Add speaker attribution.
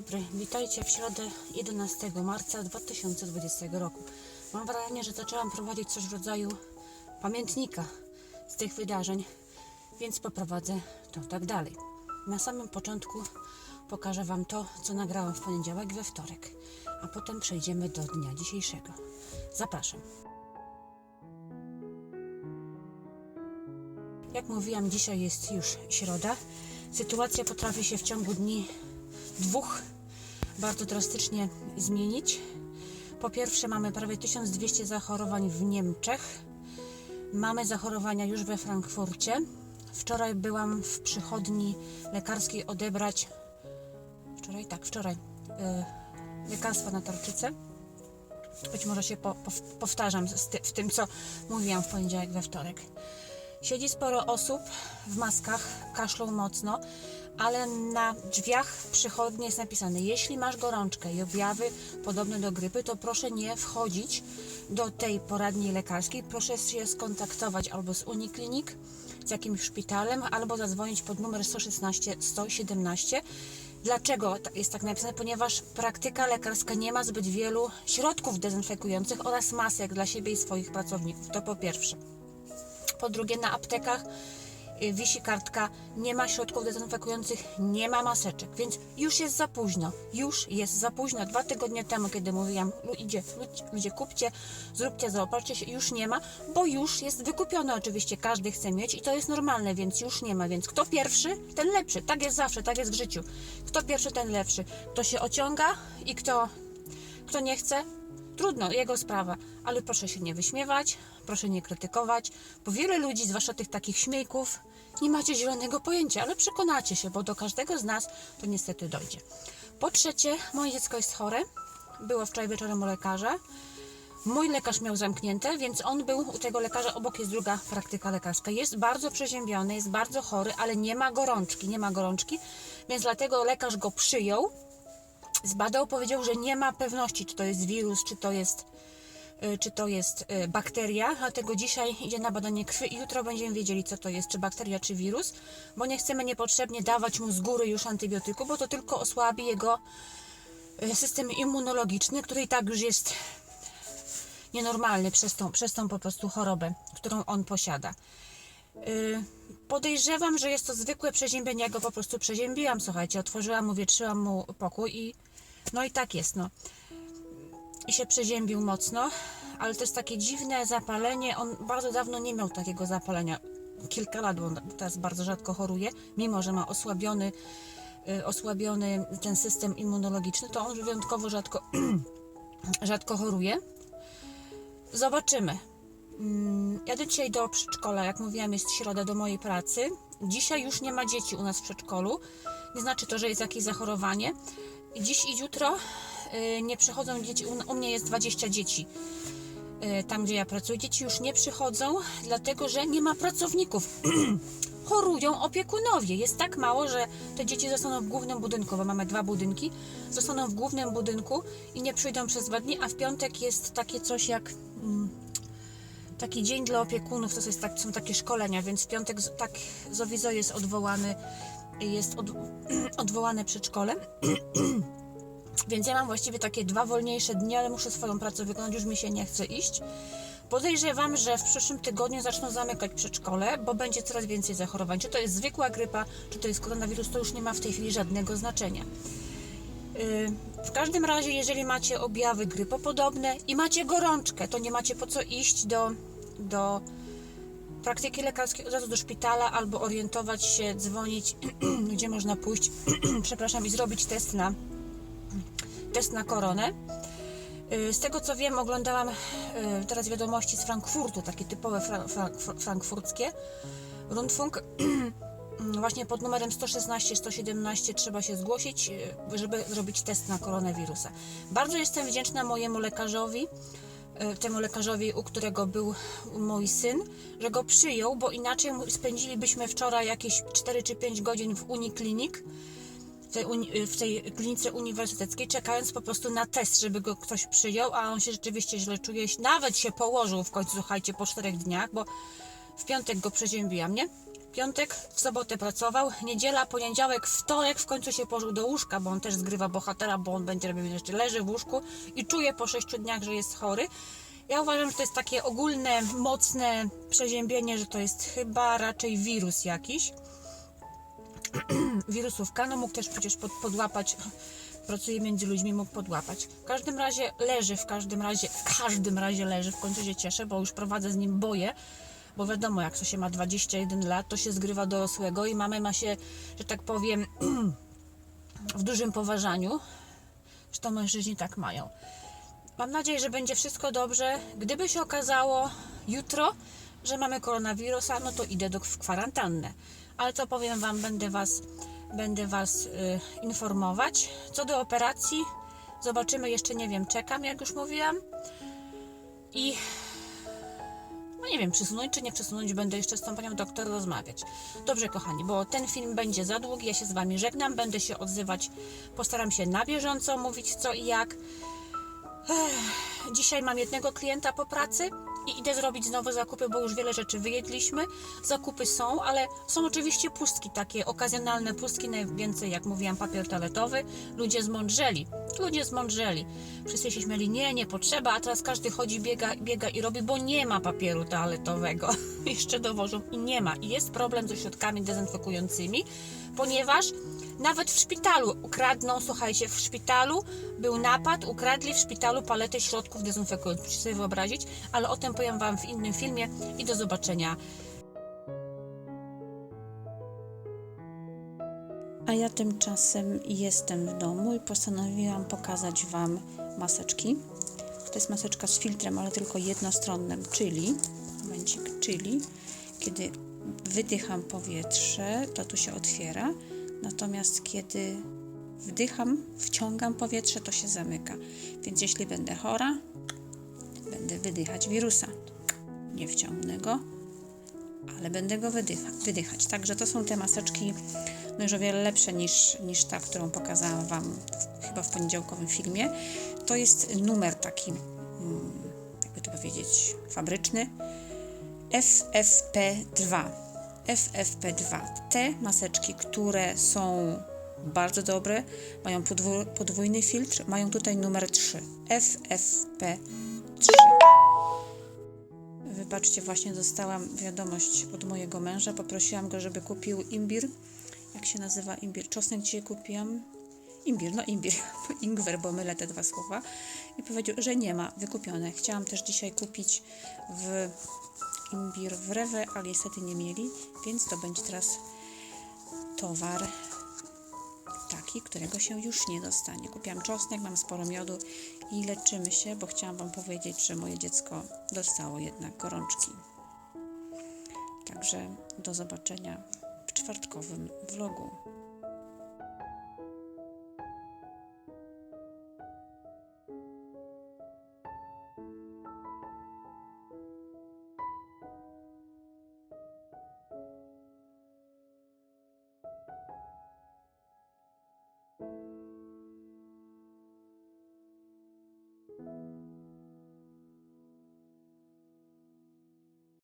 Speaker 1: dobry, witajcie w środę 11 marca 2020 roku. Mam wrażenie, że zaczęłam prowadzić coś w rodzaju pamiętnika z tych wydarzeń, więc poprowadzę to tak dalej. Na samym początku pokażę Wam to, co nagrałam w poniedziałek we wtorek, a potem przejdziemy do dnia dzisiejszego. Zapraszam. Jak mówiłam, dzisiaj jest już środa. Sytuacja potrafi się w ciągu dni dwóch bardzo drastycznie zmienić. Po pierwsze, mamy prawie 1200 zachorowań w Niemczech. Mamy zachorowania już we Frankfurcie. Wczoraj byłam w przychodni lekarskiej odebrać. Wczoraj, tak, wczoraj. Yy, lekarstwa na tarczycę. Być może się po, po, powtarzam ty, w tym, co mówiłam w poniedziałek, we wtorek. Siedzi sporo osób w maskach, kaszlą mocno, ale na drzwiach przychodni jest napisane: Jeśli masz gorączkę i objawy podobne do grypy, to proszę nie wchodzić do tej poradni lekarskiej. Proszę się skontaktować albo z Uniklinik, z jakimś szpitalem, albo zadzwonić pod numer 116 117. Dlaczego jest tak napisane? Ponieważ praktyka lekarska nie ma zbyt wielu środków dezynfekujących oraz masek dla siebie i swoich pracowników. To po pierwsze. Po drugie, na aptekach y, wisi kartka, nie ma środków dezynfekujących, nie ma maseczek, więc już jest za późno. Już jest za późno. Dwa tygodnie temu, kiedy mówiłam, ludzie, ludzie, ludzie kupcie, zróbcie, zaopatrzcie się, już nie ma, bo już jest wykupione oczywiście. Każdy chce mieć i to jest normalne, więc już nie ma. Więc kto pierwszy, ten lepszy. Tak jest zawsze, tak jest w życiu. Kto pierwszy, ten lepszy. Kto się ociąga i kto, kto nie chce, Trudno, jego sprawa, ale proszę się nie wyśmiewać, proszę nie krytykować, bo wiele ludzi, zwłaszcza tych takich śmiejków, nie macie zielonego pojęcia, ale przekonacie się, bo do każdego z nas to niestety dojdzie. Po trzecie, moje dziecko jest chore, było wczoraj wieczorem u lekarza. Mój lekarz miał zamknięte, więc on był u tego lekarza, obok jest druga praktyka lekarska. Jest bardzo przeziębiony, jest bardzo chory, ale nie ma gorączki, nie ma gorączki, więc dlatego lekarz go przyjął zbadał, powiedział, że nie ma pewności, czy to jest wirus, czy to jest, y, czy to jest y, bakteria, dlatego dzisiaj idzie na badanie krwi i jutro będziemy wiedzieli, co to jest, czy bakteria, czy wirus, bo nie chcemy niepotrzebnie dawać mu z góry już antybiotyku, bo to tylko osłabi jego y, system immunologiczny, który i tak już jest nienormalny przez tą, przez tą po prostu chorobę, którą on posiada. Podejrzewam, że jest to zwykłe przeziębienie. Ja go po prostu przeziębiłam, słuchajcie. Otworzyłam mu, wietrzyłam mu pokój i no i tak jest, no. I się przeziębił mocno, ale to jest takie dziwne zapalenie. On bardzo dawno nie miał takiego zapalenia. Kilka lat, on teraz bardzo rzadko choruje, mimo że ma osłabiony, y, osłabiony ten system immunologiczny, to on wyjątkowo rzadko, rzadko choruje. Zobaczymy. Mm, Jadę dzisiaj do przedszkola, jak mówiłam, jest środa do mojej pracy. Dzisiaj już nie ma dzieci u nas w przedszkolu. Nie znaczy to, że jest jakieś zachorowanie. Dziś i jutro y, nie przychodzą dzieci. U, mnie jest 20 dzieci. y, Tam, gdzie ja pracuję, dzieci już nie przychodzą, dlatego że nie ma pracowników. Chorują opiekunowie. Jest tak mało, że te dzieci zostaną w głównym budynku, bo mamy dwa budynki. Zostaną w głównym budynku i nie przyjdą przez dwa dni, a w piątek jest takie coś jak. Mm, taki dzień dla opiekunów, to jest tak, są takie szkolenia, więc w piątek tak Zowizo jest odwołany, jest od, odwołane przedszkole. więc ja mam właściwie takie dwa wolniejsze dni, ale muszę swoją pracę wykonać, już mi się nie chce iść. Podejrzewam, że w przyszłym tygodniu zaczną zamykać przedszkole, bo będzie coraz więcej zachorowań. Czy to jest zwykła grypa, czy to jest koronawirus, to już nie ma w tej chwili żadnego znaczenia. Yy, W każdym razie, jeżeli macie objawy grypopodobne i macie gorączkę, to nie macie po co iść do, do praktyki lekarskiej, od razu do szpitala albo orientować się, dzwonić, gdzie można pójść, przepraszam, i zrobić test na, test na koronę. Yy, Z tego co wiem, oglądałam yy, teraz wiadomości z Frankfurtu, takie typowe fra, fra, frankfurckie. Rundfunk właśnie pod numerem 116-117 trzeba się zgłosić, y, żeby zrobić test na koronawirusa. Bardzo jestem wdzięczna mojemu lekarzowi, y, temu lekarzowi, u którego był mój syn, że go przyjął, bo inaczej spędzilibyśmy wczoraj jakieś 4 czy 5 godzin w Uniklinik, w tej, uni- w tej klinice uniwersyteckiej, czekając po prostu na test, żeby go ktoś przyjął, a on się rzeczywiście źle czuje. Nawet się położył w końcu, słuchajcie, po czterech dniach, bo w piątek go przeziębiłam, nie? Piątek, w sobotę pracował, niedziela, poniedziałek, wtorek w końcu się położył do łóżka, bo on też zgrywa bohatera, bo on będzie robił jeszcze leży w łóżku i czuje po sześciu dniach, że jest chory. Ja uważam, że to jest takie ogólne, mocne przeziębienie, że to jest chyba raczej wirus jakiś. Wirusówka, no mógł też przecież pod, podłapać, pracuje między ludźmi, mógł podłapać. W każdym razie leży, w każdym razie, w każdym razie leży, w końcu się cieszę, bo już prowadzę z nim boje, bo wiadomo, jak to się ma 21 lat, to się zgrywa dorosłego i mamy ma się, że tak powiem, w dużym poważaniu. Zresztą mężczyźni tak mają. Mam nadzieję, że będzie wszystko dobrze. Gdyby się okazało jutro, że mamy koronawirusa, no to idę do, w kwarantannę. Ale co powiem Wam, będę Was, będę was y, informować. Co do operacji, zobaczymy, jeszcze nie wiem, czekam, jak już mówiłam. I no nie wiem, przesunąć czy nie przesunąć, będę jeszcze z tą panią doktor rozmawiać. Dobrze, kochani, bo ten film będzie za długi, ja się z Wami żegnam, będę się odzywać, postaram się na bieżąco mówić co i jak. Ech, Dzisiaj mam jednego klienta po pracy i idę zrobić znowu zakupy, bo już wiele rzeczy wyjedliśmy. Zakupy są, ale są oczywiście pustki, takie okazjonalne pustki, najwięcej, jak mówiłam, papier toaletowy. Ludzie zmądrzeli, ludzie zmądrzeli. Wszyscy się śmieli, nie, nie potrzeba, a teraz każdy chodzi, biega, biega i robi, bo nie ma papieru toaletowego. Jeszcze dowożą i nie ma. I jest problem ze środkami dezynfekującymi, ponieważ nawet w szpitalu ukradną, słuchajcie, w szpitalu był napad, ukradli w szpitalu paletę środków dezynfekujących. Musicie sobie wyobrazić, ale o tym powiem Wam w innym filmie i do zobaczenia.
Speaker 2: A ja tymczasem jestem w domu i postanowiłam pokazać Wam maseczki. To jest maseczka z filtrem, ale tylko jednostronnym, czyli, momencik, czyli kiedy wydycham powietrze, to tu się otwiera, natomiast kiedy wdycham, wciągam powietrze, to się zamyka. Więc jeśli będę chora, będę wydychać wirusa. Nie wciągnę go, ale będę go wydycha, wydychać. Także to są te maseczki no już o wiele lepsze niż, niż ta, którą pokazałam Wam chyba w poniedziałkowym filmie. To jest numer taki, mm, jakby to powiedzieć, fabryczny. FFP2. FFP2. Te maseczki, które są bardzo dobre, mają podwó- podwójny filtr, mają tutaj numer 3. FFP3. Wybaczcie, właśnie dostałam wiadomość od mojego męża. Poprosiłam go, żeby kupił imbir. Jak się nazywa imbir? Czosnek dzisiaj kupiłam. Imbir, no imbir, ingwer, bo mylę te dwa słowa. I powiedział, że nie ma, wykupione. Chciałam też dzisiaj kupić w imbir w Rewe, ale niestety nie mieli, więc to będzie teraz towar taki, którego się już nie dostanie. Kupiłam czosnek, mam sporo miodu i leczymy się, bo chciałam Wam powiedzieć, że moje dziecko dostało jednak gorączki. Także do zobaczenia w czwartkowym vlogu.